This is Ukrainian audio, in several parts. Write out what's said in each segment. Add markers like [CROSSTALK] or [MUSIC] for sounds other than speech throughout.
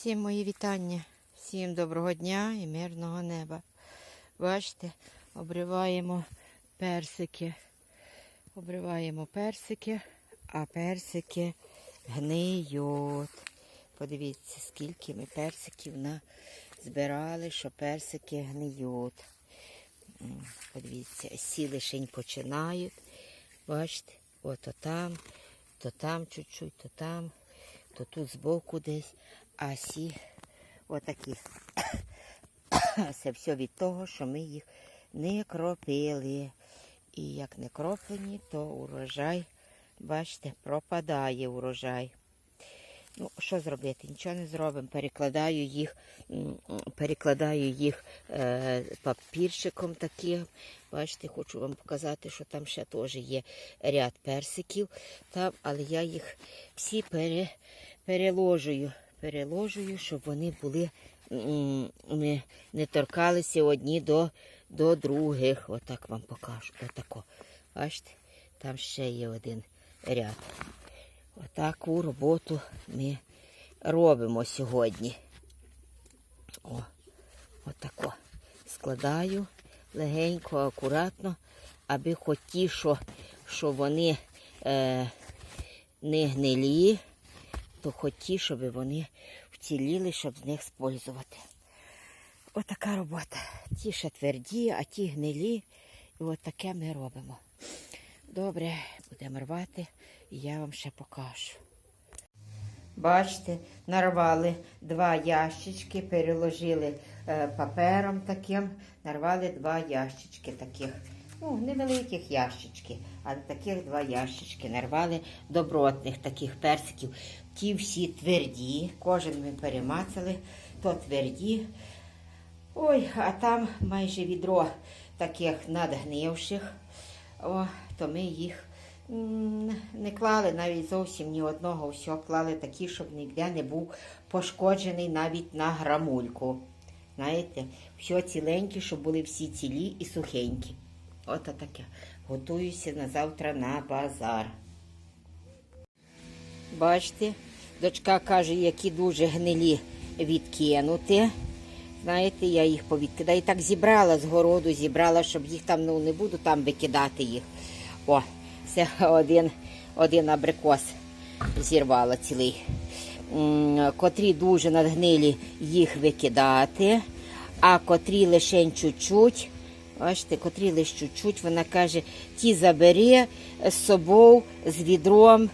Всім мої вітання, всім доброго дня і мирного неба. Бачите, обриваємо персики. Обриваємо персики, а персики гниють. Подивіться, скільки ми персиків збирали, що персики гниють. Подивіться, сі лишень починають. Бачите, ото там, то там чуть-чуть, то там, то тут збоку десь, а сі отакі. [COUGHS] Це все від того, що ми їх не кропили. І як не кроплені, то урожай, бачите, пропадає урожай. Ну, що зробити? Нічого не зробимо. Перекладаю їх, перекладаю їх е, папірчиком таким. Бачите, хочу вам показати, що там ще теж є ряд персиків. Там, але я їх всі пере, переложую. Переложую, щоб вони були не, не торкалися одні до, до других. Отак вам покажу. Отако. Бачите, там ще є один ряд. Отаку роботу ми робимо сьогодні. О, отако. Складаю легенько, акуратно, аби хоч ті, що, що вони е, не гнилі, то хоч ті, щоб вони вціліли, щоб з них спользувати. Отака робота. Ті ще тверді, а ті гнилі. І от таке ми робимо. Добре, будемо рвати, і я вам ще покажу. Бачите, нарвали два ящички, переложили е, папером таким, нарвали два ящички таких. Ну, невеликих ящички, але таких два ящички нарвали добротних таких персиків. Ті всі тверді, кожен ми перемацали, то тверді. Ой, а там майже відро таких надгнивших. О, то ми їх не клали навіть зовсім ні одного. Все клали такі, щоб ніде не був пошкоджений навіть на грамульку. Знаєте, все ціленькі, щоб були всі цілі і сухенькі. Ото таке. Готуюся на завтра на базар. Бачите, дочка каже, які дуже гнилі відкинути. Знаєте, я їх повідкидаю. І так зібрала з городу, зібрала, щоб їх там ну, не буду там викидати їх. О, це один, один абрикос зірвала цілий. Котрі дуже надгнилі їх викидати, а котрі лише чуть-чуть. Бачите, котрі лише чуть-чуть, вона каже, ті забери з собою, з відром.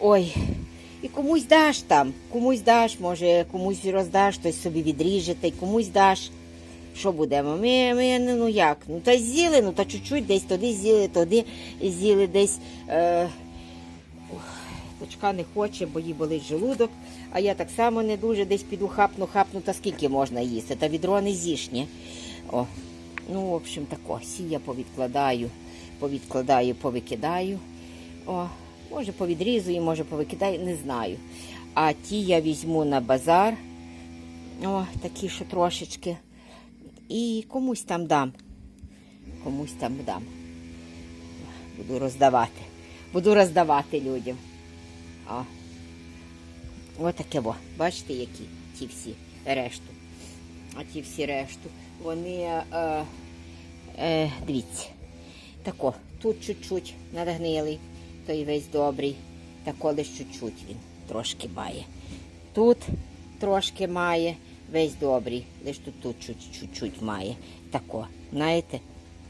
Ой, і комусь даш там, комусь даш, може, комусь роздаш, хтось собі відріже, та й комусь даш. Що будемо? Ми, ми ну, як? Ну та з'їли, ну та чуть-чуть десь туди з'їли, туди з'їли десь. Е, дочка не хоче, бо їй болить желудок, а я так само не дуже десь піду хапну, хапну, та скільки можна їсти, та відро не зішні. О, ну, в общем, тако, я повідкладаю, повідкладаю, повикидаю. О, може повідрізую, може повикидаю, не знаю. А ті я візьму на базар, о, такі що трошечки. І комусь там дам. Комусь там дам. Буду роздавати. Буду роздавати людям. О. Отаке во. Бачите, які ті всі решту. А ті всі решту. Вони, е, е, дивіться. Тако, тут чуть-чуть надгнилий, той весь добрий. Тако лиш чуть-чуть він трошки має. Тут трошки має, весь добрий, лиш тут, тут чуть- чуть-чуть має. Тако, знаєте?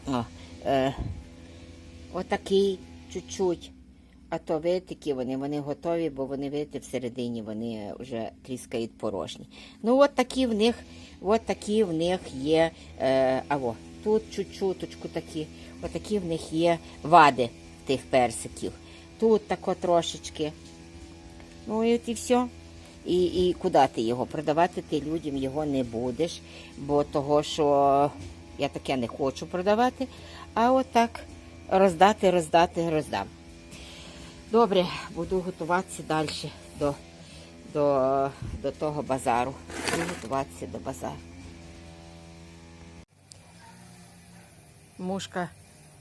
О, е, отакий чуть-чуть. А то витики вони, вони готові, бо вони видите, всередині вони вже тріскають порожні. Ну, от такі в них, от такі в них є. Е, аво, тут чуть-чуточку такі, от такі в них є вади тих персиків. Тут тако трошечки. Ну і от і все. І, і куди ти його? Продавати ти людям його не будеш, бо того, що я таке не хочу продавати, а отак роздати, роздати, роздам. Добре, буду готуватися далі до, до, до того базару. Буду готуватися до базару. Мушка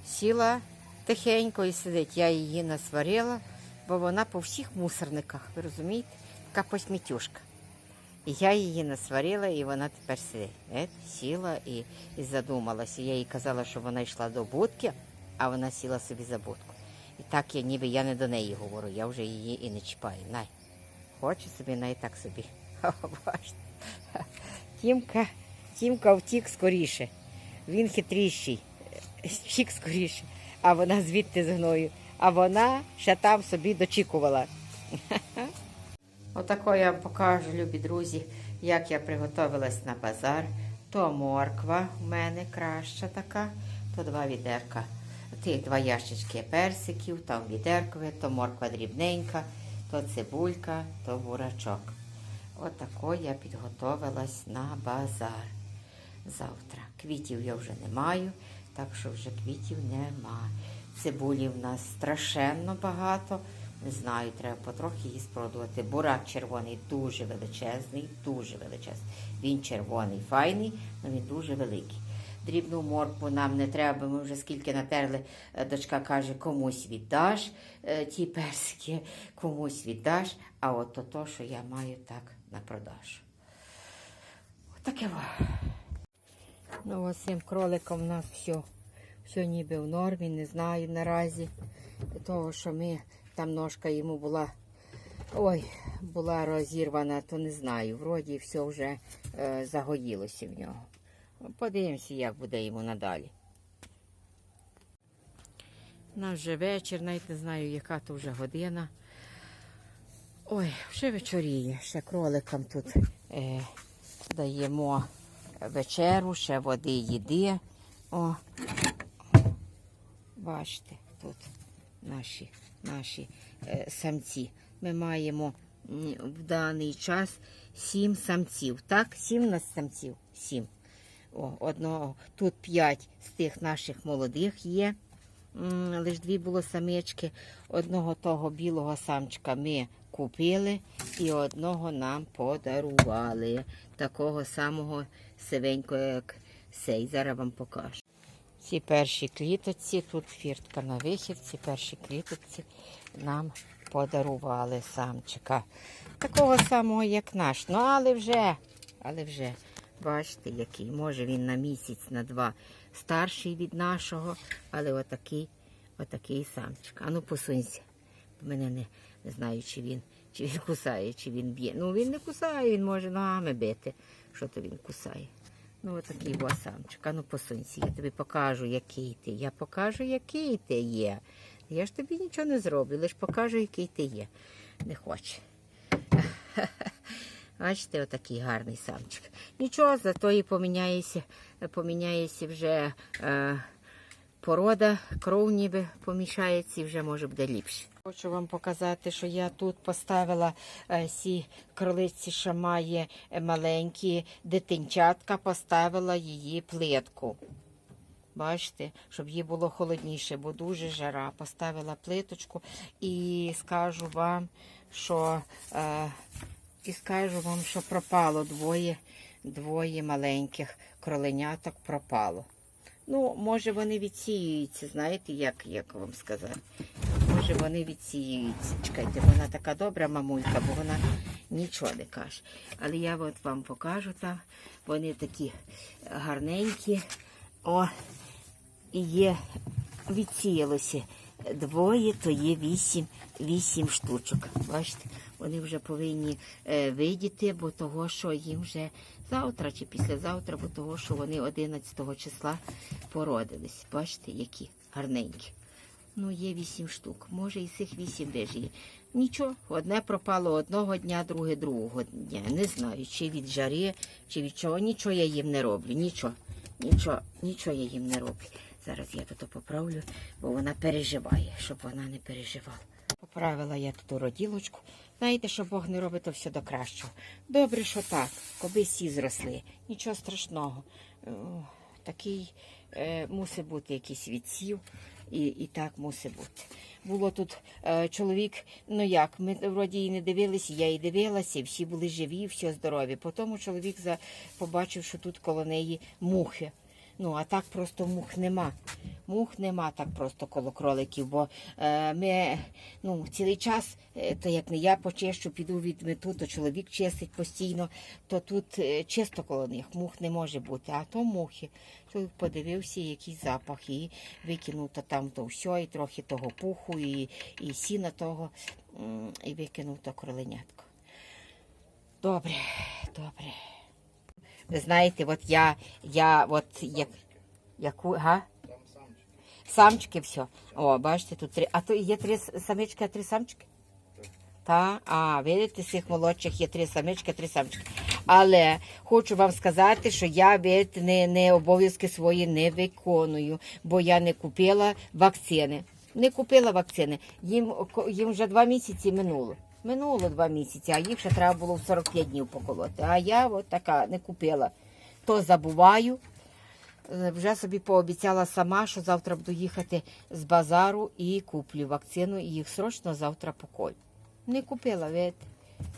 сіла тихенько і сидить. Я її насварила, бо вона по всіх мусорниках, ви розумієте? Така посмітюшка. І я її насварила, і вона тепер сидить. Сіла і, і задумалася. Я їй казала, що вона йшла до будки, а вона сіла собі за будку. І так я ніби я не до неї говорю, я вже її і не чіпаю. Най. Хоче собі, най так собі. [LAUGHS] Тімка, Тімка втік скоріше. Він хитріший, [LAUGHS] втік скоріше, а вона звідти з гною. А вона ще там собі дочікувала. [LAUGHS] Отако я вам покажу, любі друзі, як я приготувалась на базар. То морква в мене краща така, то два відерка. Ті два ящички персиків, там відеркове, то морква дрібненька, то цибулька, то бурачок. Отако я підготовилась на базар. Завтра. Квітів я вже не маю, так що вже квітів нема. Цибулі в нас страшенно багато. Не знаю, треба потрохи її спродувати. Бурак червоний дуже величезний, дуже величезний. Він червоний, файний, але він дуже великий. Дрібну моркву нам не треба, ми вже скільки натерли. Е, Дочка каже, комусь віддаш е, ті персики, комусь віддаш, а от то, то, що я маю так на продаж. Отаке. Ну, ось цим кроликом у нас все, все ніби в нормі, не знаю наразі. Того, що ми там ножка йому була. Ой, була розірвана, то не знаю. Вроді все вже е, загоїлося в нього. Подивимося, як буде йому надалі. Нас вже вечір, навіть не знаю, яка то вже година. Ой, вже вечоріє, ще кроликам тут е, даємо вечеру, ще води, їди. О, бачите, тут наші, наші е, самці. Ми маємо в даний час сім самців. Так, сім нас самців. Сім. О, одного. Тут п'ять з тих наших молодих є. М, Лиш дві було самички. Одного того білого самчика ми купили і одного нам подарували. Такого самого сивенького, як сей. Зараз вам покажу. Ці перші кліточці, тут фіртка на вихід, ці перші кліточці нам подарували самчика. Такого самого, як наш. Ну, але вже, але вже, бачите, який. Може він на місяць, на два старший від нашого, але отакий, отакий самчик. А ну посунься. Мене не, не знаю, чи він, чи він кусає, чи він б'є. Ну він не кусає, він може ногами бити. Що то він кусає? Ну, отакий бо самчик. А ну посунься, я тобі покажу, який ти. Я покажу, який ти є. Я ж тобі нічого не зроблю, лише покажу, який ти є. Не хоче. [LAUGHS] Бачите, отакий гарний самчик. Нічого, зато і поміняється, поміняється вже е, порода, кров ніби помішається і вже може буде ліпше. Хочу вам показати, що я тут поставила е, сі кролиці, що має е, маленькі дитинчатка, поставила її плитку. Бачите, щоб їй було холодніше, бо дуже жара. Поставила плиточку і скажу вам, що е, і скажу вам, що пропало двоє, двоє маленьких кроленяток пропало. Ну, може, вони відсіюються, знаєте, як, як вам сказати. Може, вони відсіюються. Чекайте, вона така добра мамулька, бо вона нічого не каже. Але я от вам покажу там. Вони такі гарненькі. О, і є, відсіялося двоє, то є вісім, вісім штучок. Бачите, вони вже повинні е, видіти, бо того, що їм вже завтра чи післязавтра, бо того, що вони 11 числа породились. Бачите, які гарненькі. Ну, є вісім штук. Може, і цих вісім вижиє. Нічого, одне пропало одного дня, друге другого дня. Не знаю, чи від жари, чи від чого. Нічого я їм не роблю. Нічого, нічого, нічого я їм не роблю. Зараз я тут поправлю, бо вона переживає, щоб вона не переживала. Поправила я тут роділочку. Знаєте, що Бог не робить, то все до кращого. Добре, що так, коби всі зросли. Нічого страшного. Е, Такий е, мусить бути якийсь відсів. І, і так мусить бути. Було тут е, чоловік, ну як, ми вроді і не дивилися, я і дивилася, всі були живі, всі здорові. Потім чоловік за, побачив, що тут коло неї мухи. Ну, а так просто мух нема. Мух нема так просто коло кроликів, бо е, ми ну, цілий час, е, то як не я почищу, піду від мету, то чоловік чистить постійно, то тут е, чисто коло них, мух не може бути, а то мухи. Чоловік подивився, який запах, і викинув то там то все, і трохи того пуху, і, і сіна того, і викинув то кроленятко. Добре, добре. Ви знаєте, от я, я от як, яку, га? Самчики все. О, бачите, тут три. А то є три самички, а три самчики? Та, а, видите, з цих молодших є три самички, три самчики. Але хочу вам сказати, що я видите, не, не обов'язки свої не виконую, бо я не купила вакцини. Не купила вакцини. Їм, їм вже два місяці минуло. Минуло два місяці, а їх ще треба було в 45 днів поколоти. А я от така не купила. То забуваю, Е, Вже собі пообіцяла сама, що завтра буду їхати з базару і куплю вакцину, і їх срочно завтра поколю. Не купила, видите?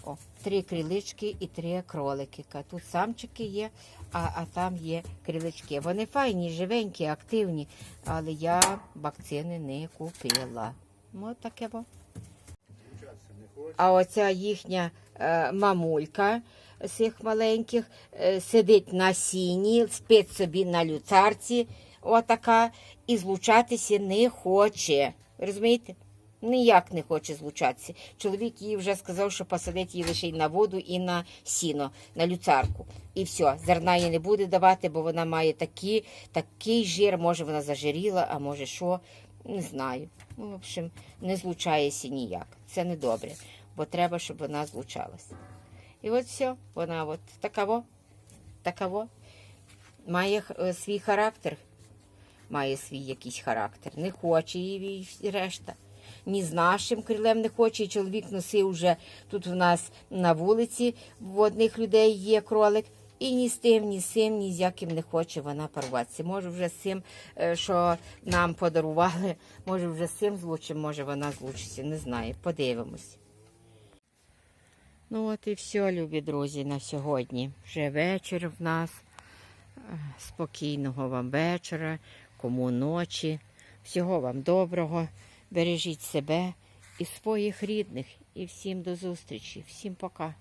О, три крилички і три кролики. Тут самчики є, а, а там є крилички. Вони файні, живенькі, активні, але я вакцини не купила. Ось таке. Во. А оця їхня е, мамулька цих маленьких е, сидить на сіні, спить собі на люцарці, отака, і злучатися не хоче. Розумієте? Ніяк не хоче злучатися. Чоловік їй вже сказав, що посадить її лише на воду і на сіно, на люцарку. І все, зерна їй не буде давати, бо вона має такі, такий жир, може вона зажиріла, а може що, не знаю. Ну, в общем, не злучається ніяк. Це не добре, бо треба, щоб вона злучалася. І от все, вона от такаво, такаво. Має е, свій характер, має свій якийсь характер. Не хоче її і решта. Ні з нашим крилем не хоче. І чоловік носив вже тут в нас на вулиці, в одних людей є кролик. І ні з тим, ні з цим, ні з яким не хоче вона порватися. Може, вже з цим, е, що нам подарували, може, вже з цим злучим, може вона злучиться. Не знаю. Подивимось. Ну от і все, любі друзі, на сьогодні. Вже вечір в нас. Е, Спокійного вам вечора, кому ночі. Всього вам доброго. Бережіть себе і своїх рідних. І всім до зустрічі. Всім пока.